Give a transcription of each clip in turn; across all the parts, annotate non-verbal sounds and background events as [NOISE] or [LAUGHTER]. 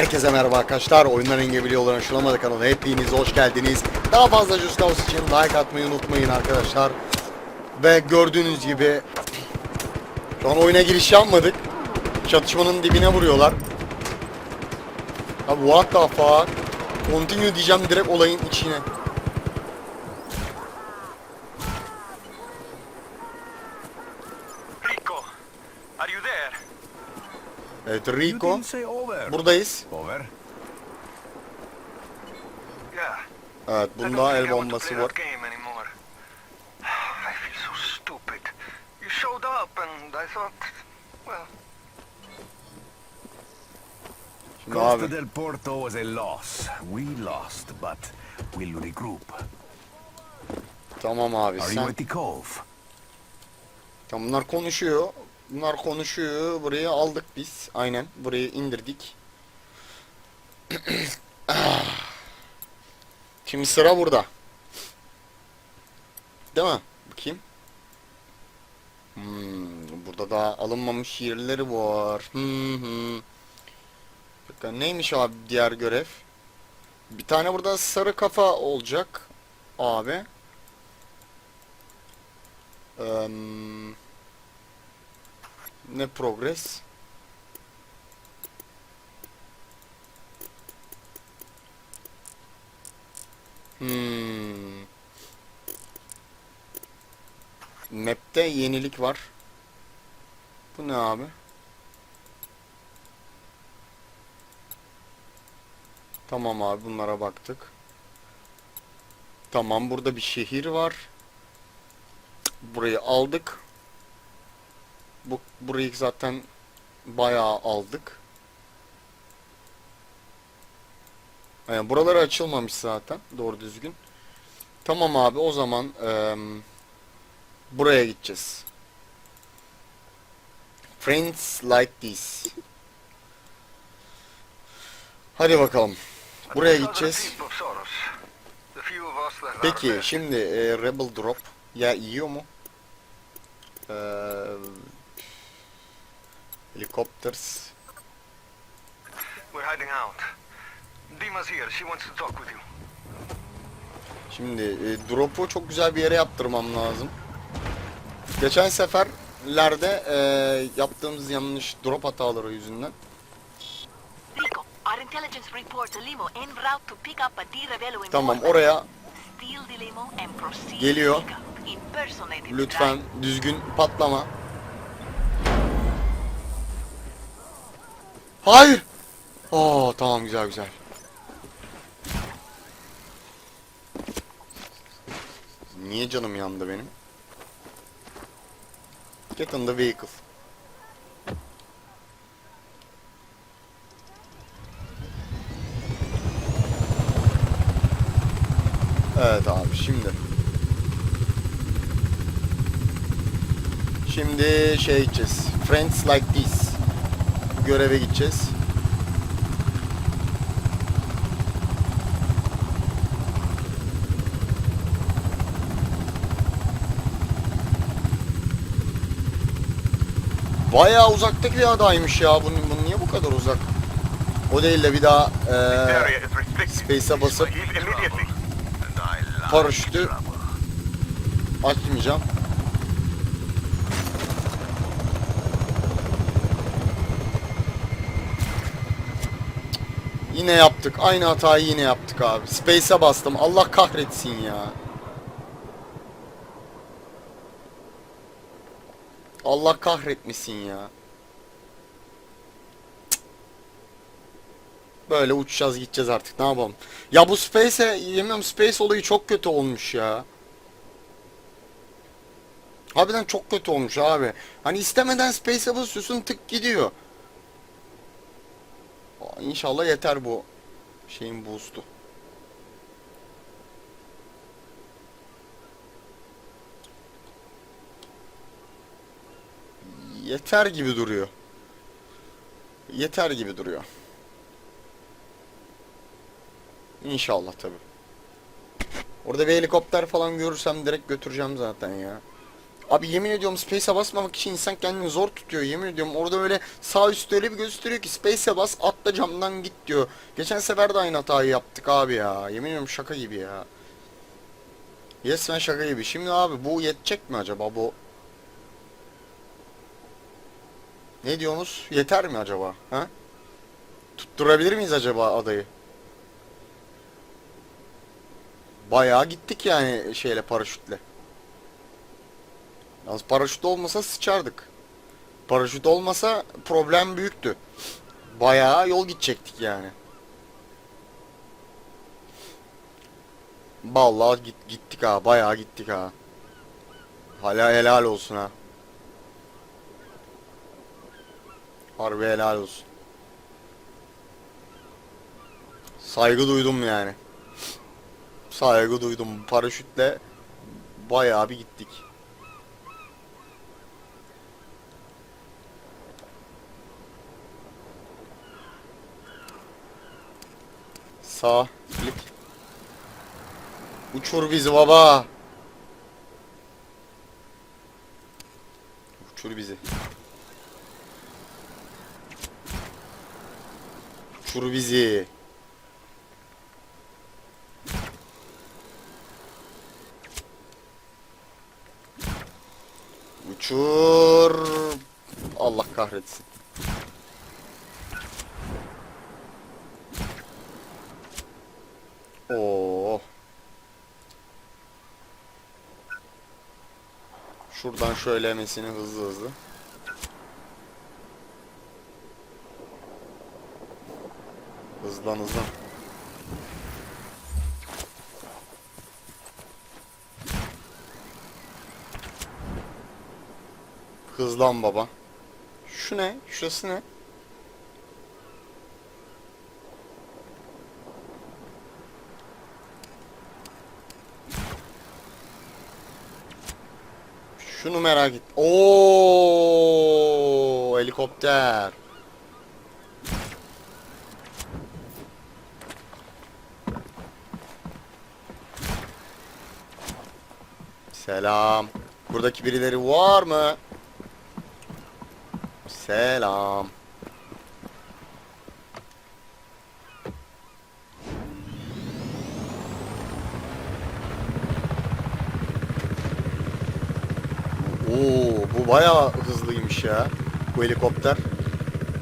Herkese merhaba arkadaşlar. Oyunların engebiliyorlar aşılamadı kanalına hepiniz hoş geldiniz. Daha fazla Just için like atmayı unutmayın arkadaşlar. Ve gördüğünüz gibi şu an oyuna giriş yapmadık. Çatışmanın dibine vuruyorlar. Abi what the fuck? Continue diyeceğim direkt olayın içine. Rico, are you there? Evet Rico. Buradayız. Over. Evet bunda el bombası var. that game anymore. I feel so stupid. You showed up and I thought, well, Şimdi Costa abi del Porto was a loss. We lost, but we'll regroup. tamam abi sen? Tamam bunlar konuşuyor. Bunlar konuşuyor. Burayı aldık biz. Aynen. Burayı indirdik. [CLEARS THROAT] Şimdi sıra burada. Değil mi? Bakayım. Hmm, burada daha alınmamış yerleri var. Bakın neymiş abi diğer görev? Bir tane burada sarı kafa olacak. Abi. Eee ne progress? Hmm. Map'te yenilik var. Bu ne abi? Tamam abi bunlara baktık. Tamam burada bir şehir var. Burayı aldık. Bu burayı zaten bayağı aldık. Yani buraları açılmamış zaten doğru düzgün. Tamam abi o zaman eee, buraya gideceğiz. Friends like this. Hadi bakalım. Buraya gideceğiz. Peki şimdi e, Rebel Drop ya yiyor mu? Eee Helicopters. We're hiding out. Dima's here. She wants to talk with you. Şimdi e, drop'u çok güzel bir yere yaptırmam lazım. Geçen seferlerde e, yaptığımız yanlış drop hataları yüzünden. Rico, our intelligence reports a limo Hayır. Oo tamam güzel güzel. Niye canım yandı benim? Get in the vehicle. Evet abi şimdi. Şimdi şey gideceğiz. Friends like this. Göreve gideceğiz. Bayağı uzaktaki bir adaymış ya. Bunun, bunun niye bu kadar uzak? O değil de bir daha restricted. space'e basıp paraşütü açmayacağım. Yine yaptık. Aynı hatayı yine yaptık abi. Space'e bastım. Allah kahretsin ya. Allah kahretmesin ya. Böyle uçacağız gideceğiz artık ne yapalım. Ya bu Space'e yemem Space olayı çok kötü olmuş ya. Harbiden çok kötü olmuş abi. Hani istemeden Space'e basıyorsun tık gidiyor. İnşallah yeter bu şeyin boost'u. Yeter gibi duruyor. Yeter gibi duruyor. İnşallah tabi. Orada bir helikopter falan görürsem direkt götüreceğim zaten ya. Abi yemin ediyorum Space'e basmamak için insan kendini zor tutuyor. Yemin ediyorum orada öyle sağ üstte öyle bir gösteriyor ki Space'e bas atla camdan git diyor. Geçen sefer de aynı hatayı yaptık abi ya. Yemin ediyorum şaka gibi ya. Resmen şaka gibi. Şimdi abi bu yetecek mi acaba bu? Ne diyorsunuz? Yeter mi acaba? Ha? Tutturabilir miyiz acaba adayı? Bayağı gittik yani şeyle paraşütle. Yalnız paraşüt olmasa sıçardık. Paraşüt olmasa problem büyüktü. Bayağı yol gidecektik yani. Vallahi git, gittik ha. Bayağı gittik ha. Hala helal olsun ha. Harbi helal olsun. Saygı duydum yani. Saygı duydum. Paraşütle bayağı bir gittik. Sağ klik. Uçur bizi baba. Uçur bizi. Uçur bizi. Uçur. Allah kahretsin. Oo. Şuradan şöyle emesini hızlı hızlı. Hızlan hızlan. Hızlan baba. Şu ne? Şurası ne? Şunu merak et. Oo, helikopter. Selam. Buradaki birileri var mı? Selam. Oo, bu bayağı hızlıymış ya. Bu helikopter.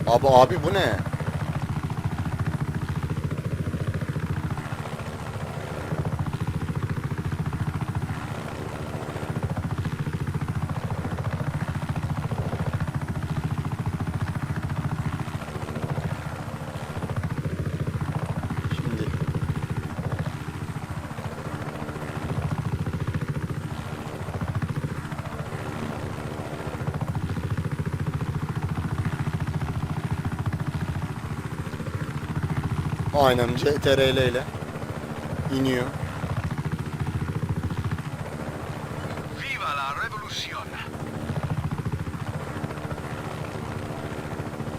Abi abi bu ne? Şimdi Aynen CTRL ile iniyor. Viva la revolución!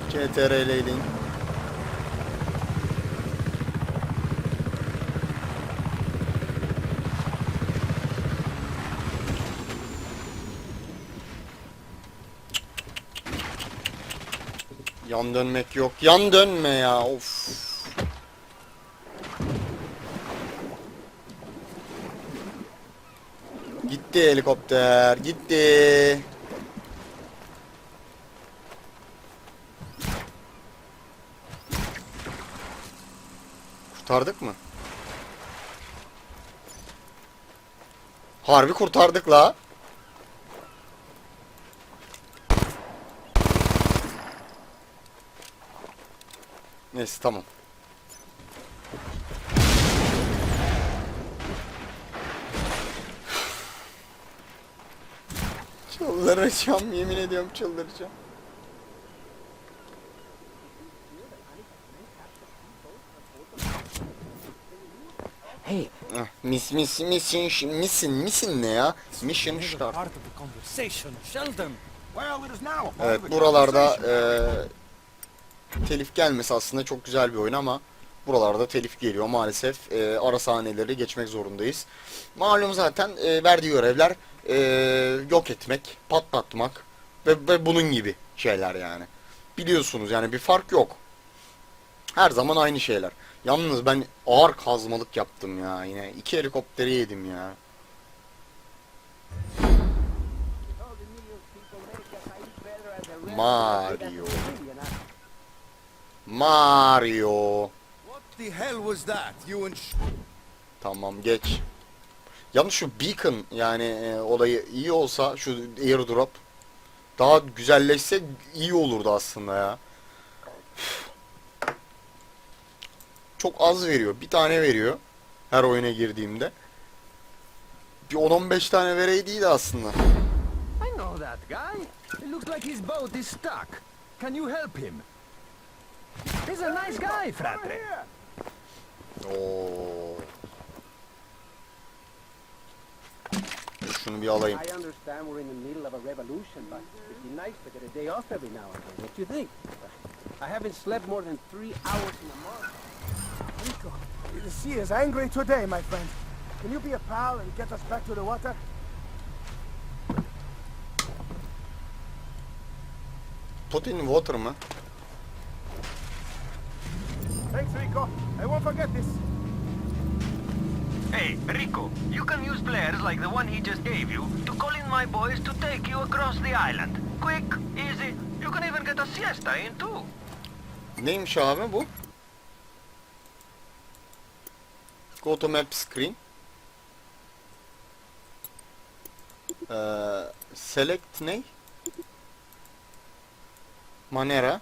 CTRL ile in. Yan dönmek yok. Yan dönme ya. Of. Gitti helikopter. Gitti. Kurtardık mı? Harbi kurtardık la. Neyse tamam. Çıldıracağım yemin ediyorum çıldıracağım. Hey, Ah, mis mis mission misin misin ne ya? Mission start. Evet buralarda eee telif gelmesi aslında çok güzel bir oyun ama buralarda telif geliyor maalesef. E, ara sahneleri geçmek zorundayız. Malum zaten e, verdiği görevler e, yok etmek, patlatmak ve, ve bunun gibi şeyler yani. Biliyorsunuz yani bir fark yok. Her zaman aynı şeyler. Yalnız ben ağır kazmalık yaptım ya yine. iki helikopteri yedim ya. Mario. Mario. Tamam geç. Yalnız şu beacon yani e, olayı iyi olsa şu airdrop daha güzelleşse iyi olurdu aslında ya. Çok az veriyor. Bir tane veriyor. Her oyuna girdiğimde. Bir 10-15 tane vereydiydi aslında. I know that guy. It looks like his boat is stuck. Can you help him? He's a nice guy, frate. Oo. Şunu bir alayım. I understand we're in the middle of a revolution, but it'd be nice to get a day off every now and then. What do you think? I haven't slept more than three hours in a month. Rico, the sea is angry today, my friend. Can you be a pal and get us back to the water? Put in water man. Thanks, Rico. I won't forget this. Hey, Rico, you can use flares like the one he just gave you to call in my boys to take you across the island. Quick, easy. You can even get a siesta in too. Neymiş abi bu? Go to map screen. Ee, select ne? Manera.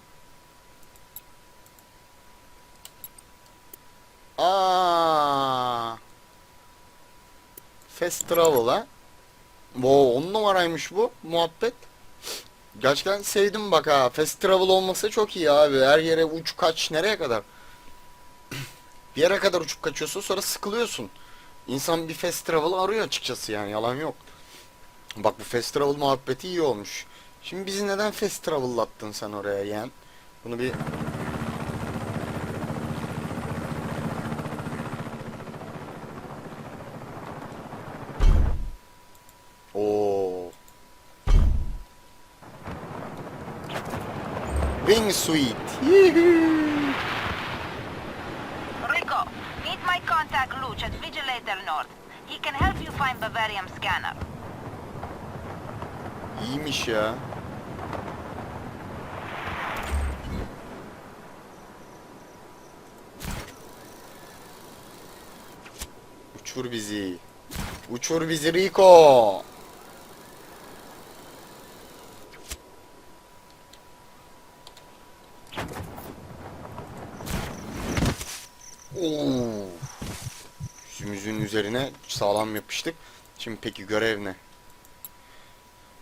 Aa. Fast travel'a. Wow, on numaraymış bu muhabbet. Gerçekten sevdim bak ha. Fast travel olması çok iyi abi. Her yere uç kaç nereye kadar? [CLEARS THROAT] bir yere kadar uçup kaçıyorsun sonra sıkılıyorsun. İnsan bir fast travel arıyor açıkçası yani yalan yok. Bak bu fast travel muhabbeti iyi olmuş. Şimdi bizi neden fast travel'lattın sen oraya yeğen? Bunu bir Oo. Wing Suite. Rico, meet my contact Luch at Vigilator North. He can help you find Bavarium scanner. İyiymiş ya. Uçur bizi. Uçur bizi Rico. Oo. Yüzümüzün üzerine sağlam yapıştık. Şimdi peki görev ne?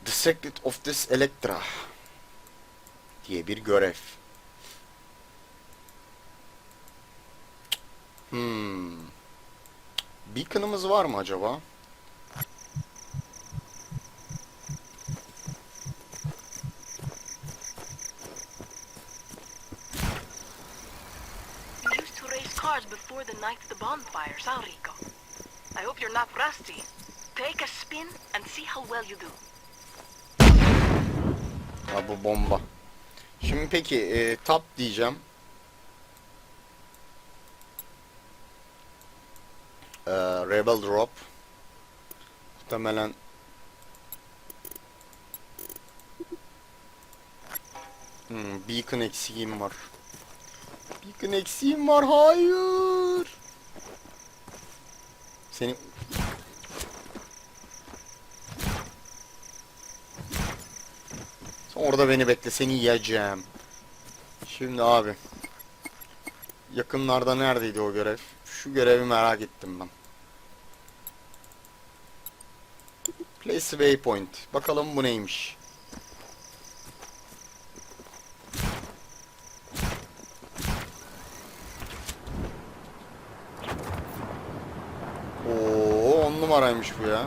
The Secret of this Electra diye bir görev. Hmm. Beacon'ımız var mı acaba? The night the bonfires, huh, Rico? I hope you're not rusty. Take a spin and see how well you do. Ha bu bomba. Şimdi peki e, tap diyeceğim. E, Rebel Drop. Muhtemelen hmm, Beacon eksiğim var. Beacon eksiğim var. Hayır. Senin Sen orada beni bekle seni yiyeceğim. Şimdi abi. Yakınlarda neredeydi o görev? Şu görevi merak ettim ben. Place waypoint. Bakalım bu neymiş. numaraymış bu ya.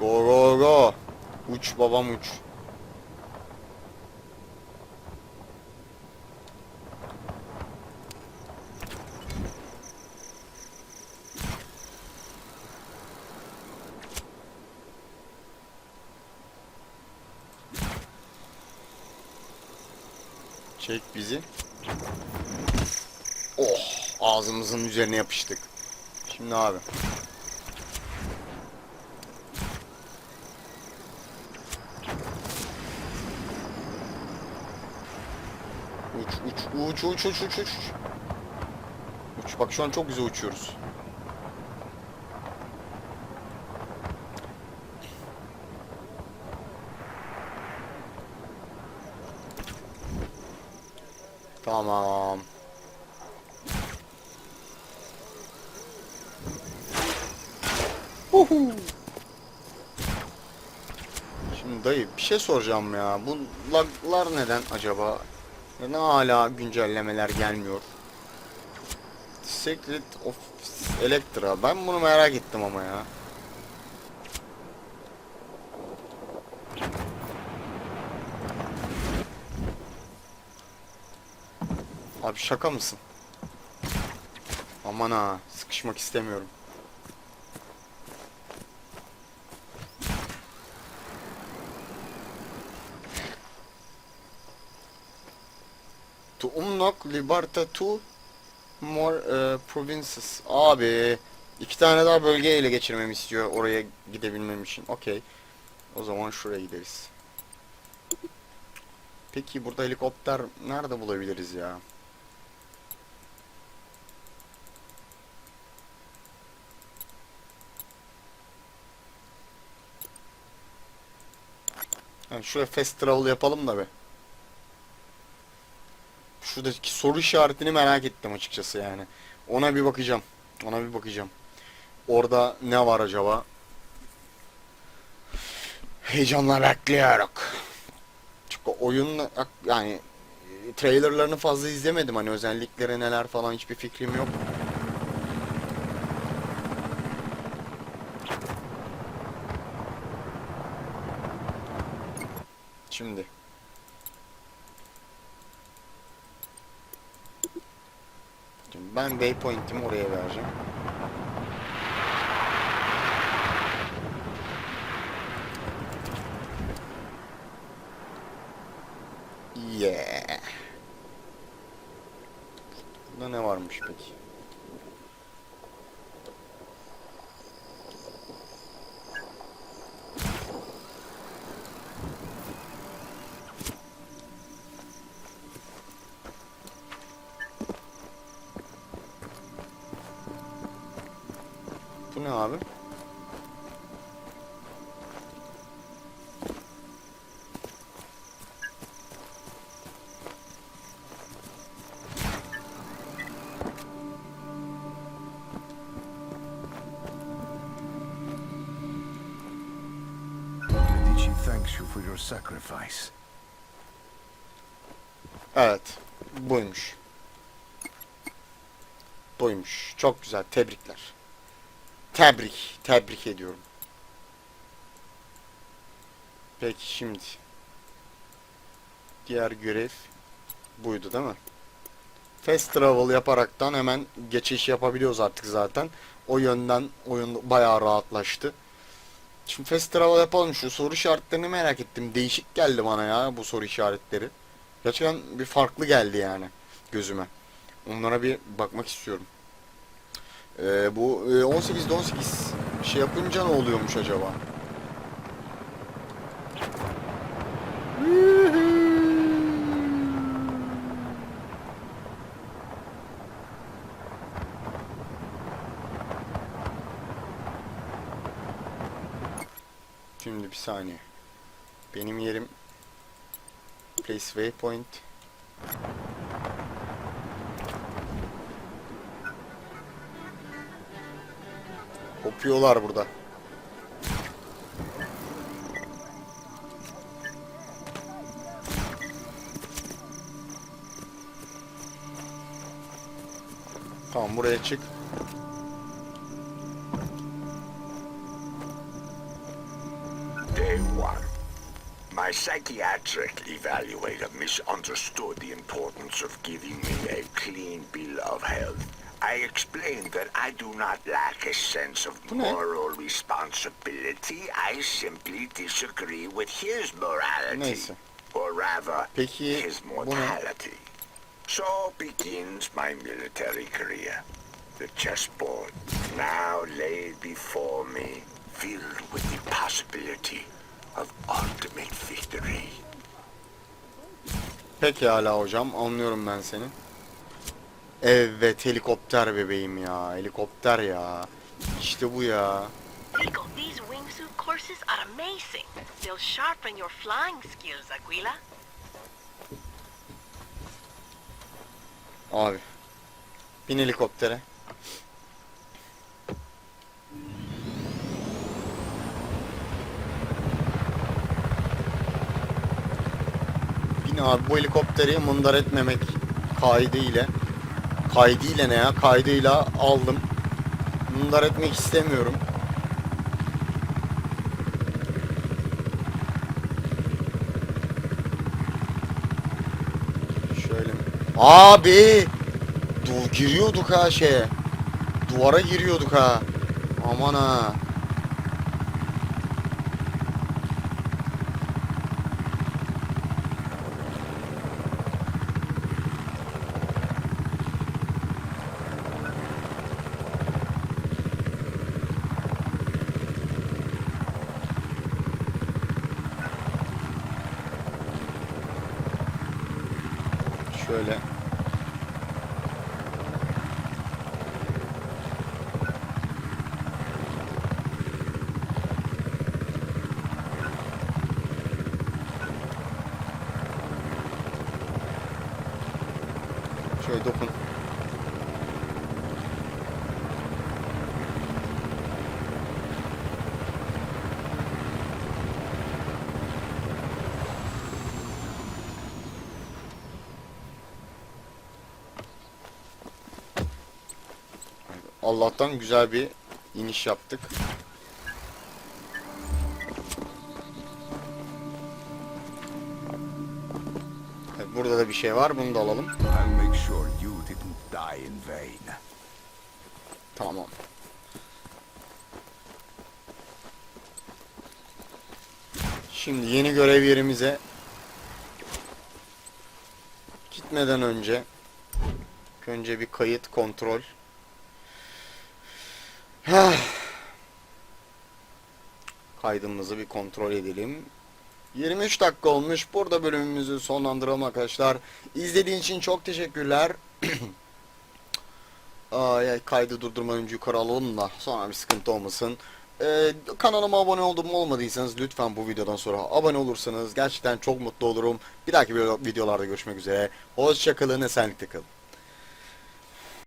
Go go go. Uç babam uç. Çek bizi. Oh ağzımızın üzerine yapıştık. Şimdi abi. Uç uç uç uç uç uç uç. Uç bak şu an çok güzel uçuyoruz. Tamam. Huhu. Şimdi dayı bir şey soracağım ya. Bu laglar neden acaba? Neden hala güncellemeler gelmiyor? Secret of Electra. Ben bunu merak ettim ama ya. Abi şaka mısın? Aman ha, sıkışmak istemiyorum. To unlock Liberta 2 more e, provinces. Abi iki tane daha bölge ele geçirmemi istiyor oraya gidebilmem için. Okey. O zaman şuraya gideriz. Peki burada helikopter nerede bulabiliriz ya? Yani şuraya fast travel yapalım da be. Şuradaki soru işaretini merak ettim açıkçası yani. Ona bir bakacağım. Ona bir bakacağım. Orada ne var acaba? Heyecanla bekliyorum. Çünkü oyun yani trailerlarını fazla izlemedim hani özellikleri neler falan hiçbir fikrim yok. Şimdi ben waypoint'imi oraya vereceğim. For your sacrifice. Evet. Buymuş. Buymuş. Çok güzel. Tebrikler. Tebrik. Tebrik ediyorum. Peki şimdi. Diğer görev buydu değil mi? Fast travel yaparaktan hemen geçiş yapabiliyoruz artık zaten. O yönden oyun bayağı rahatlaştı. Şimdi fast travel yapalım. Şu soru işaretlerini merak ettim. Değişik geldi bana ya bu soru işaretleri. Gerçekten bir farklı geldi yani gözüme. Onlara bir bakmak istiyorum. Ee, bu e, 18'de 18 şey yapınca ne oluyormuş acaba? Şimdi bir saniye. Benim yerim Place waypoint. Kopuyorlar burada. Tamam buraya çık. Psychiatric evaluator misunderstood the importance of giving me a clean bill of health. I explained that I do not lack a sense of moral responsibility. I simply disagree with his morality. Neyse. or rather, Peki his mortality. So begins my military career. The chessboard now laid before me, filled with the possibility of ultimate victory. Pekala hocam anlıyorum ben seni. Evet helikopter bebeğim ya. Helikopter ya. İşte bu ya. Rico, these wingsuit courses are amazing. They'll sharpen your flying skills, Aquila. Abi. Bin helikoptere. Abi bu helikopteri mındar etmemek kaydıyla. Kaydıyla ne ya? Kaydıyla aldım. Mındar etmek istemiyorum. Şöyle? Abi! Du giriyorduk ha şeye. Duvara giriyorduk ha. Aman ha. Şöyle. Şöyle dokun. Allah'tan güzel bir iniş yaptık. Burada da bir şey var. Bunu da alalım. Sure you didn't die in vain. Tamam. Şimdi yeni görev yerimize gitmeden önce önce bir kayıt kontrol. Kaydımızı bir kontrol edelim. 23 dakika olmuş. Burada bölümümüzü sonlandıralım arkadaşlar. İzlediğiniz için çok teşekkürler. [CLEARS THROAT] Aa, ya kaydı durdurmadan önce yukarı alalım da sonra bir sıkıntı olmasın. Ee, kanalıma abone oldum olmadıysanız lütfen bu videodan sonra abone olursanız gerçekten çok mutlu olurum. Bir dahaki video- videolarda görüşmek üzere. Hoşçakalın, esenlikle kalın.